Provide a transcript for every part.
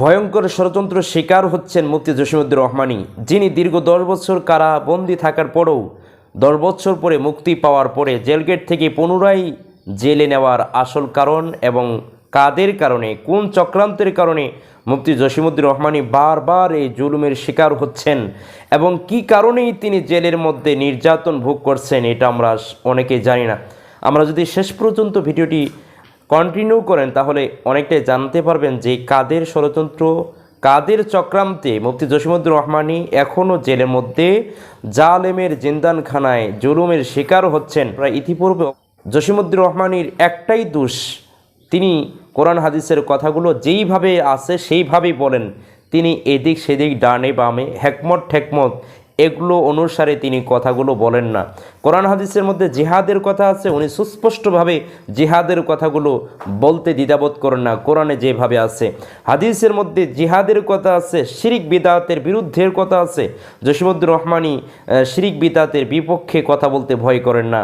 ভয়ঙ্কর ষড়যন্ত্র শিকার হচ্ছেন মুফতি জসিমুদ্দিন রহমানি, যিনি দীর্ঘ দশ বছর কারাবন্দি থাকার পরেও দশ বছর পরে মুক্তি পাওয়ার পরে জেলগেট থেকে পুনরায় জেলে নেওয়ার আসল কারণ এবং কাদের কারণে, কোন চক্রান্তের কারণে মুফতি জসিমুদ্দিন রহমানি বারবার এই জুলুমের শিকার হচ্ছেন এবং কি কারণেই তিনি জেলের মধ্যে নির্যাতন ভোগ করছেন, এটা আমরা অনেকেই জানি না। আমরা যদি শেষ পর্যন্ত ভিডিওটি কন্টিনিউ করেন, তাহলে অনেকটাই জানতে পারবেন যে কাদের ষড়যন্ত্র, কাদের চক্রান্তে মুফতি জসিমুদ্দুর রহমানি এখনও জেলের মধ্যে। জালেমের জিন্দানখানায় জুলুমের শিকার হচ্ছেন। প্রায় ইতিপূর্বে জসিমুদ্দুর রহমানির একটাই দোষ, তিনি কোরআন হাদিসের কথাগুলো যেইভাবে আছে সেইভাবেই বলেন। তিনি এদিক সেদিক ডানে বামে, হেকমত ঠেকমত এগুলো অনুসারে তিনি কথাগুলো বলেন না। কোরআন হাদিসের মধ্যে জিহাদের কথা আছে, উনি সুস্পষ্টভাবে জিহাদের কথাগুলো বলতে দ্বিধাবোধ করেন না, কোরআনে যেভাবে আছে। হাদিসের মধ্যে জিহাদের কথা আছে, শিরিক বিদাতের বিরুদ্ধের কথা আছে। জসিমুদ্দুর রহমানি শিরিক বিদাতের বিপক্ষে কথা বলতে ভয় করেন না।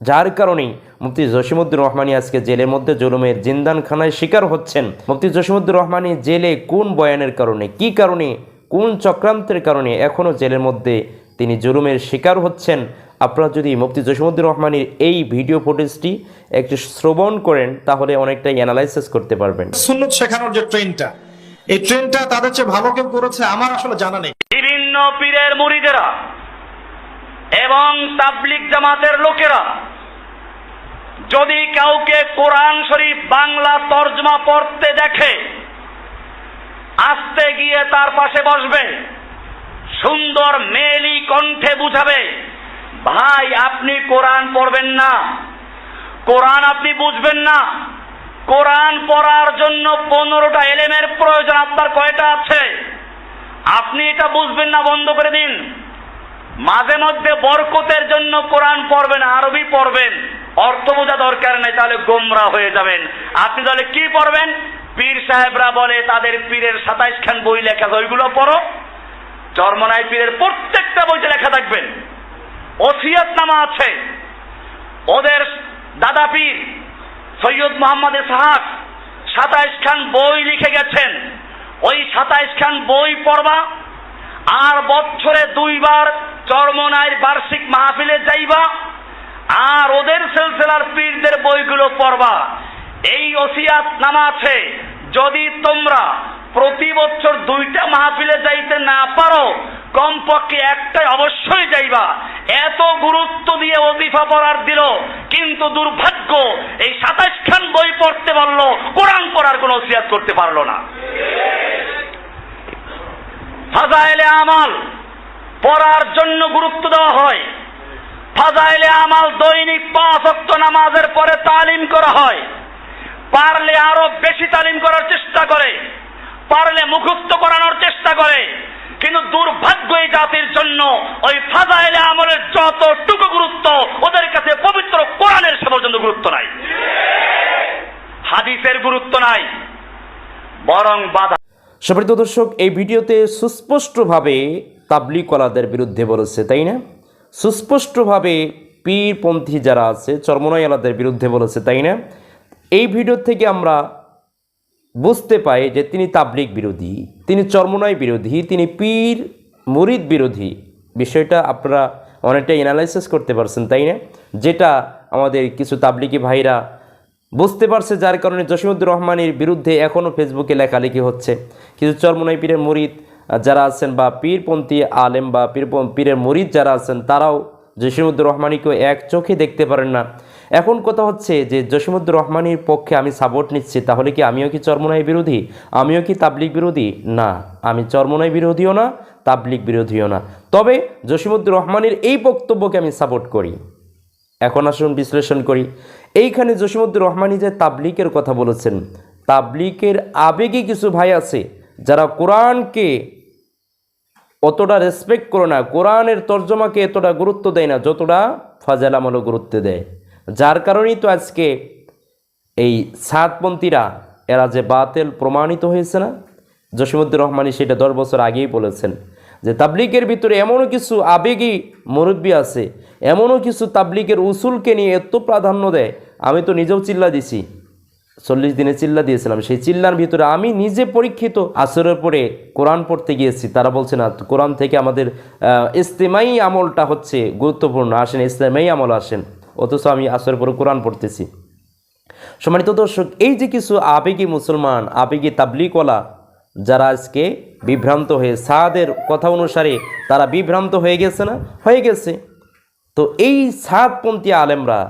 যার কারণেই মুফতি জসিমুদ্দুর রহমানি আজকে জেলের মধ্যে জুলুমের জিন্দানখানায় শিকার হচ্ছেন। মুফতি জসিমুদ্দুর রহমানি জেলে কোন বয়ানের কারণে, কি কারণে কোন চক্রান্তের কারণে এখনও জেলের মধ্যে তিনি জুলুমের শিকার হচ্ছেন? আপনারা যদি মুফতি জসিমুদ্দুর রহমানের এই ভিডিও ফুটেজটি একটু শ্রবণ করেন তাহলে অনেকটাই অ্যানালাইসিস করতে পারবেন। সুন্নত শেখানোর যে ট্রেনটা এই ট্রেনটা তাদের চেয়ে ভালো কেউ করেছে আমার আসলে জানা নেই। বিভিন্ন পীরের মুরিদেরা এবং তাবলিক জামাতের লোকেরা যদি কাউকে কোরআন শরীফ বাংলা তর্জমা পড়তে দেখে আসতে গিয়ে তার পাশে বসবে। সুন্দর মেলি কণ্ঠে বুঝাবে, ভাই, আপনি কোরআন পড়বেন না। কোরআন আপনি বুঝবেন না। কোরআন পড়ার জন্য পনেরোটা এলেমের প্রয়োজন আপনার কয়টা আছে? আপনি এটা বুঝবেন না, বন্ধ করে দিন। মাঝে মধ্যে বরকতের জন্য কোরআন পড়বেন, আরবি পড়বেন। অর্থ বোঝা দরকার নেই, তাহলে গোমরা হয়ে যাবেন। আপনি তাহলে কি পড়বেন? পীর সাহেবরা বলে, তাদের পীরের সাতাইশ খান বই লেখা ওইগুলো পড়ো। চরমনাই পীরের প্রত্যেকটা বইতে লেখা থাকবেন। ওসিয়ত নামা আছে। ওদের দাদা পীর, সৈয়দ মোহাম্মদ সাহাক সাতাইশ খান বই লিখে গেছেন। ওই সাতাইশ খান বই পড়বা, আর বছরে দুইবার চরমনাইর বার্ষিক মাহফিলে যাইবা, আর ওদের সিলসিলার পীরদের বইগুলো পড়বা। এই ওসিয়াত নামা আছে যদি তোমরা প্রতি বছর দুইটা মাহফিলে যাইতে না পারো, কমপক্ষে একটাই অবশ্যই যাইবা। এত গুরুত্ব দিয়ে অজিফা পড়ার দিল, কিন্তু দুর্ভাগ্য এই সাতাশ খান বই পড়তে পারল, কোরআন পড়ার কোনো ওসিয়াত করতে পারল না। ফাজাইলে আমাল পড়ার জন্য গুরুত্ব দেওয়া হয়। ফাজাইলে আমাল দৈনিক পাঁচ নামাজের পরে তালিম করা হয়। পারলে আরও বেশি তালিম করার চেষ্টা করে, পারলে মুখস্থ করানোর চেষ্টা করে, কিন্তু দুর্ভাগ্য এই জাতির জন্য ওই ফাজাইলে আমলের যতটুকু গুরুত্ব, ওদের কাছে পবিত্র কোরআনের সে পর্যন্ত গুরুত্ব নাই। হাদিসের গুরুত্ব নাই, বরং বাধা। সুপ্রিয় দর্শক, এই ভিডিওতে সুস্পষ্টভাবে তাবলিকলাদের বিরুদ্ধে বলেছে, তাই না? সুস্পষ্টভাবে পীরপন্থী যারা আছে চর্মনয়ালাদের বিরুদ্ধে বলেছে, তাই না? এই ভিডিও থেকে আমরা বুঝতে পাই যে তিনি তাবলিক বিরোধী, তিনি চর্মনয় বিরোধী, তিনি পীর, মুরিদ বিরোধী। বিষয়টা আপনারা অনেকটা অ্যানালাইসিস করতে পারছেন, তাই না? যেটা আমাদের কিছু তাবলিকি ভাইরা বুঝতে পারছে, যার কারণে জসিমুদ্দুর রহমানের বিরুদ্ধে এখনও ফেসবুকে লেখালেখি হচ্ছে। কিছু চর্মনয় পীরের মুরিদ যারা আছেন বা পীরপন্থী আলেম বা পীর পীরের মুরিদ যারা আছেন, তারাও জসিমুদ্দুর রহমানিকেও এক চোখে দেখতে পারেন না। এখন কথা হচ্ছে যে জসিমুদ্দুর রহমানির পক্ষে আমি সাপোর্ট নিচ্ছি, তাহলে কি আমিও কি চরমনাই বিরোধী? আমিও কি তাবলিক বিরোধী? না, আমি চরমনাই বিরোধীও না তাবলিক বিরোধীও না। তবে জসিমুদ্দুর রহমানের এই বক্তব্যকে আমি সাপোর্ট করি। এখন আসুন বিশ্লেষণ করি। এইখানে জসিমুদ্দুর রহমানি যে তাবলিকের কথা বলেছেন তাবলিকের আবেগে কিছু ভাই আছে, যারা কোরআনকে অতটা রেসপেক্ট করে না, কোরআনের তর্জমাকে এতটা গুরুত্ব দেয় না, যতটা ফাজাল আমলও গুরুত্ব দেয়। যার কারণেই তো আজকে এই সাতপন্থীরা, এরা যে বাতেল প্রমাণিত হয়েছে না? জসিমুদ্দুর রহমানি সেটা দশ বছর আগেই বলেছেন যে তাবলিকের ভিতরে এমনও কিছু আবেগী মুরব্বী আছে, এমনও কিছু তাবলিকের উসুলকে নিয়ে এত প্রাধান্য দেয়, আমি তো নিজেও চিল্লা দিছি। চল্লিশ দিনে চিল্লা দিয়েছিলাম, সেই চিল্লার ভিতরে আমি নিজে পরীক্ষিত আসরের পরে কোরআন পড়তে গিয়েছি। তারা বলছে না, কোরআন থেকে আমাদের ইস্তেমাই আমলটা হচ্ছে গুরুত্বপূর্ণ। আসেন, ইস্তেমাই আমল আসেন। অথচ আমি আসরের পরে কোরআন পড়তেছি। সম্মানিত দর্শক, এই যে কিছু আবেগী মুসলমান, আবেগী তাবলিকওয়ালা যারা আজকে বিভ্রান্ত হয়ে সাদের কথা অনুসারে তারা বিভ্রান্ত হয়ে গেছে না? হয়ে গেছে। তো এই সাদপন্থী আলেমরা,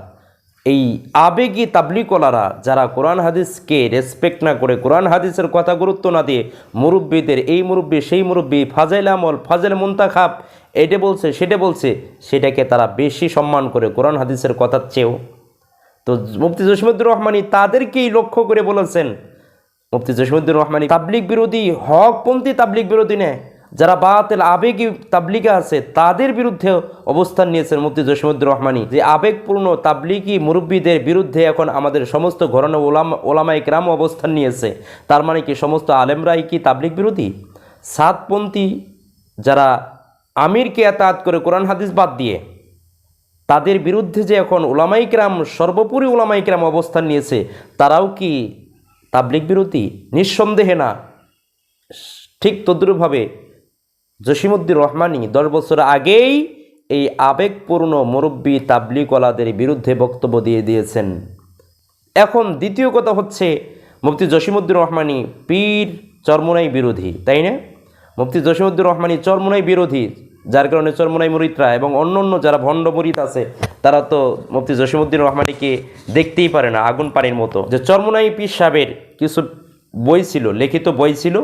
এই আবেগী তাবলিকলারা যারা কোরআন হাদিসকে রেসপেক্ট না করে, কোরআন হাদিসের কথা গুরুত্ব না দিয়ে মুরব্বীদের এই মুরব্বী, সেই মুরব্বী, ফাজাইল আমল ফাজেল মুন্তাখাব এটা বলছে সেটা বলছে, সেটাকে তারা বেশি সম্মান করে কোরআন হাদিসের কথার চেয়েও। তো মুফতি জসিমুদ্দুর রহমানি তাদেরকেই লক্ষ্য করে বলেছেন, মুফতি জসিমুদ্দুর রহমানি তাবলিক বিরোধী, হকপন্থী তাবলিক বিরোধী নেয়, যারা বাতেল আবেগী তাবলিগে আছে, তাদের বিরুদ্ধে অবস্থান নিয়েছেন মুফতি জসিমুদ্দুর রহমানি। যে আবেগপূর্ণ তাবলিগি মুরব্বীদের বিরুদ্ধে এখন আমাদের সমস্ত ঘরনা ওলাম ওলামাই গ্রাম অবস্থান নিয়েছে, তার মানে কি সমস্ত আলেমরাই কি তাবলিক বিরোধী? সাতপন্থী যারা আমিরকে এতাত করে কোরআন হাদিস বাদ দিয়ে তাদের বিরুদ্ধে যে এখন ওলামাইকরাম সর্বোপরি ওলামাইকরাম অবস্থান নিয়েছে, তারাও কি তাবলিক বিরোধী? নিঃসন্দেহে না। ঠিক তদ্রুপভাবে জসিমুদ্দিন রহমানি দশ বছর আগেই এই আবেগপূর্ণ মুরব্বী তাবলিকওয়ালাদের বিরুদ্ধে বক্তব্য দিয়ে দিয়েছেন। এখন দ্বিতীয় কথা হচ্ছে, মুফতি জসিমুদ্দিন রহমানি পীর চর্মনাই বিরোধী, তাই না? মুফতি জসিমুদ্দিন রহমানি চরমোনাই বিরোধী, যার কারণে চরমোনাই মুরিদরা এবং অন্য অন্য যারা ভণ্ড মুরিদ আছে, তারা তো মুফতি জসিমুদ্দিন রহমানিকে দেখতেই পারে না, আগুন পানির মতো। যে চরমোনাই পীর সাহেবের কিছু বই ছিল, লিখিত বই ছিল,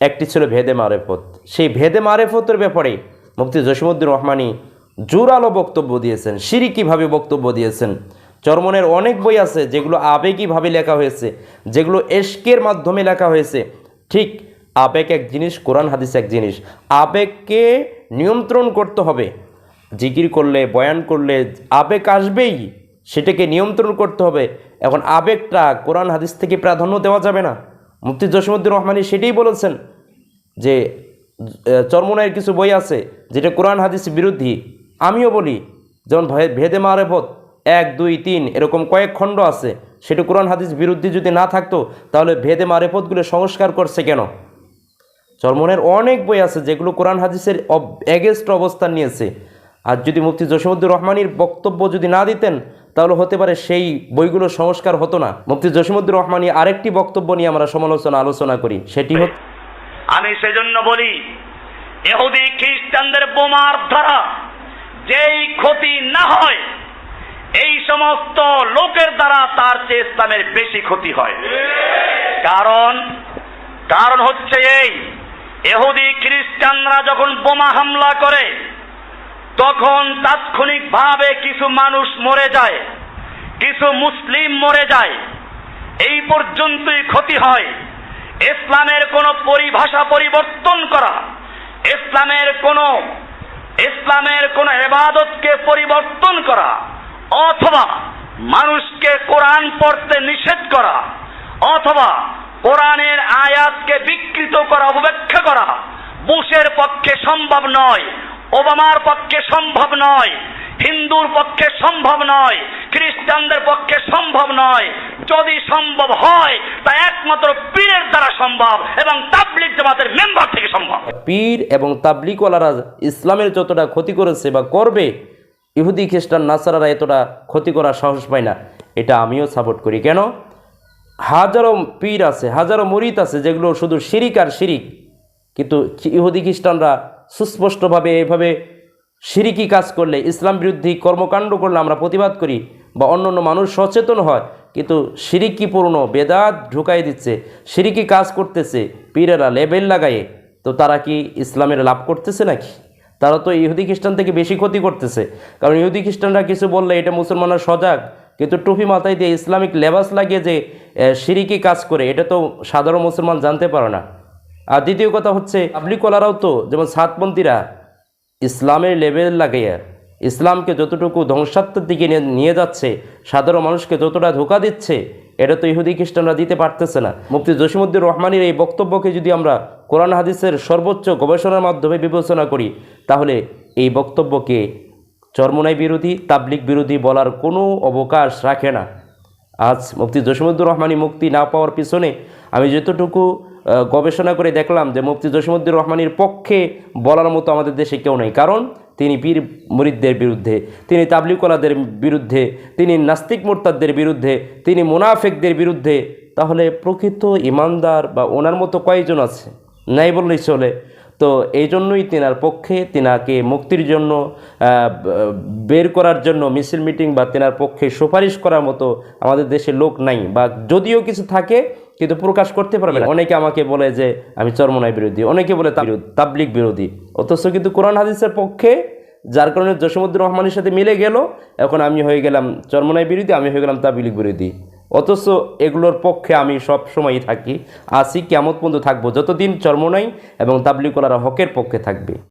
একটি ছিল ভেদে মারেফত। সেই ভেদে মারেফতের ব্যাপারে মুফতি জসিমুদ্দিন রহমানি জোরালো বক্তব্য দিয়েছেন সিরিকিভাবে বক্তব্য দিয়েছেন। চরমনের অনেক বই আছে যেগুলো আবেগীভাবে লেখা হয়েছে, যেগুলো এশকের মাধ্যমে লেখা হয়েছে। ঠিক আবেগ এক জিনিস, কোরআন হাদিস এক জিনিস। আবেগকে নিয়ন্ত্রণ করতে হবে। জিকির করলে, বয়ান করলে আবেগ আসবেই, সেটাকে নিয়ন্ত্রণ করতে হবে। এখন আবেগটা কোরআন হাদিস থেকে প্রাধান্য দেওয়া যাবে না। মুফতি জসিমুদ্দিন রহমানি সেটাই বলেছেন যে চরমনায়ের কিছু বই আছে যেটা কোরআন হাদিস বিরোধী। আমিও বলি, যেমন ভেদে মারেফত এক, দুই, তিন, এরকম কয়েক খণ্ড আছে। সেটা কোরআন হাদিস বিরুদ্ধে যদি না থাকতো, তাহলে ভেদে মারেফতগুলো সংস্কার করছে কেন? চরমনের অনেক বই আছে যেগুলো কোরআন হাদিসের এগেস্ট অবস্থান নিয়েছে। আর যদি মুফতি জসিমুদ্দুর রহমানির বক্তব্য যদি না দিতেন, তাহলে হতে পারে সেই বইগুলো সংস্কার হতো না। মুফতি জসিমুদ্দুর রহমানি আরেকটি বক্তব্য নিয়ে আমরা সমালোচনা, আলোচনা করি। সেটি হচ্ছে আমি সেজন্য বলি এহুদি খ্রিস্টানদের বোমার দ্বারা যেই ক্ষতি না হয়, এই সমস্ত লোকের দ্বারা তার চেয়ে ইসলামের বেশি ক্ষতি হয়। কারণ কারণ হচ্ছে এই এহুদি খ্রিস্টানরা যখন বোমা হামলা করে, তখন তাৎক্ষণিকভাবে কিছু মানুষ মরে যায়, কিছু মুসলিম মরে যায়। এই পর্যন্তই ক্ষতি হয়। ইসলামের কোনো পরিভাষা পরিবর্তন করা, ইসলামের কোনো ইসলামের কোনো এবাদতকে পরিবর্তন করা, অথবা মানুষকে কোরআন পড়তে নিষেধ করা, অথবা কোরআনের আয়াতকে বিকৃত করা, উপেক্ষা করা। বুশের পক্ষে সম্ভব নয়, ওবামার পক্ষে সম্ভব নয়, হিন্দুর পক্ষে সম্ভব নয়, খ্রিস্টানদের পক্ষে সম্ভব নয়। যদি সম্ভব হয়, তা একমাত্র পীরের দ্বারা সম্ভব এবং তাবলিক জামাতের মেম্বার থেকে সম্ভব। পীর এবং তাবলিকওয়ালারা ইসলামের যতটা ক্ষতি করেছে বা করবে, ইহুদি, খ্রিস্টান, নাসারারা এতটা ক্ষতি করার সাহস পায় না। এটা আমিও সাপোর্ট করি। কেন? হাজারো পীর আছে, হাজারো মরিত আছে যেগুলো শুধু শিরিক আর শিরিক। কিন্তু ইহুদি খ্রিস্টানরা সুস্পষ্টভাবে এভাবে সিরিকি কাজ করলে, ইসলাম বিরোধী কর্মকাণ্ড করলে আমরা প্রতিবাদ করি বা অন্য অন্য মানুষ সচেতন হয়, কিন্তু সিরিকিপূর্ণ বেদাত ঢুকাই দিচ্ছে সিরিকি কাজ করতেছে, পীরেরা লেবেল লাগায়ে। তো তারা কি ইসলামের লাভ করতেছে নাকি? তারা তো ইহুদি খ্রিস্টান থেকে বেশি ক্ষতি করতেছে। কারণ ইহুদি খ্রিস্টানরা কিছু বললে এটা মুসলমানরা সজাগ কিন্তু টুপি মাথায় দিয়ে ইসলামিক লেবাস লাগিয়ে যে সিরিকি কাজ করে, এটা তো সাধারণ মুসলমান জানতে পারে না। আর দ্বিতীয় কথা হচ্ছে আবলিকলারাও তো, যেমন সাতপন্থীরা, ইসলামের লেবেল লাগাইয়া ইসলামকে যতটুকু ধ্বংসাত্মের দিকে নিয়ে- যাচ্ছে, সাধারণ মানুষকে যতটা ধোকা দিচ্ছে, এটা তো ইহুদি খ্রিস্টানরা দিতে পারতেছে না। মুফতি জসিমুদ্দিন রহমানের এই বক্তব্যকে যদি আমরা কোরআন হাদিসের সর্বোচ্চ গবেষণার মাধ্যমে বিবেচনা করি, তাহলে এই বক্তব্যকে চরমনাই বিরোধী তাবলিক বিরোধী বলার কোনো অবকাশ রাখে না। আজ মুফতি জসিমুদ্দুর রহমানি মুক্তি না পাওয়ার পিছনে আমি যতটুকু গবেষণা করে দেখলাম যে মুফতি জসিমুদ্দুর রহমানির পক্ষে বলার মতো আমাদের দেশে কেউ নেই। কারণ তিনি পীর মুরিদদের বিরুদ্ধে, তিনি তাবলিকলাদের বিরুদ্ধে, তিনি নাস্তিক মোরতাদদের বিরুদ্ধে, তিনি মুনাফেকদের বিরুদ্ধে, তাহলে প্রকৃত ইমানদার বা ওনার মতো কয়েকজন আছে? নাই বললেই চলে। তো এই জন্যই তেনার পক্ষে তেনাকে মুক্তির জন্য বের করার জন্য মিছিল মিটিং বা তেনার পক্ষে সুপারিশ করার মতো আমাদের দেশে লোক নাই বা যদিও কিছু থাকে কিন্তু প্রকাশ করতে পারবে না। অনেকে আমাকে বলে যে আমি চরমনাই বিরোধী। অনেকে বলে তাবলিগ বিরোধী। অথচ কিন্তু কোরআন হাদিসের পক্ষে যার কারণে জসিমুদ্দুর রহমানের সাথে মিলে গেল এখন আমি হয়ে গেলাম চরমনাই বিরোধী আমি হয়ে গেলাম তাবলিগ বিরোধী। অথচ এগুলোর পক্ষে আমি সব সময়ই থাকি। আসি কেমন পর্যন্ত থাকব। যতদিন চর্মনাই এবং তাবলিগ কলারা হকের পক্ষে থাকবে।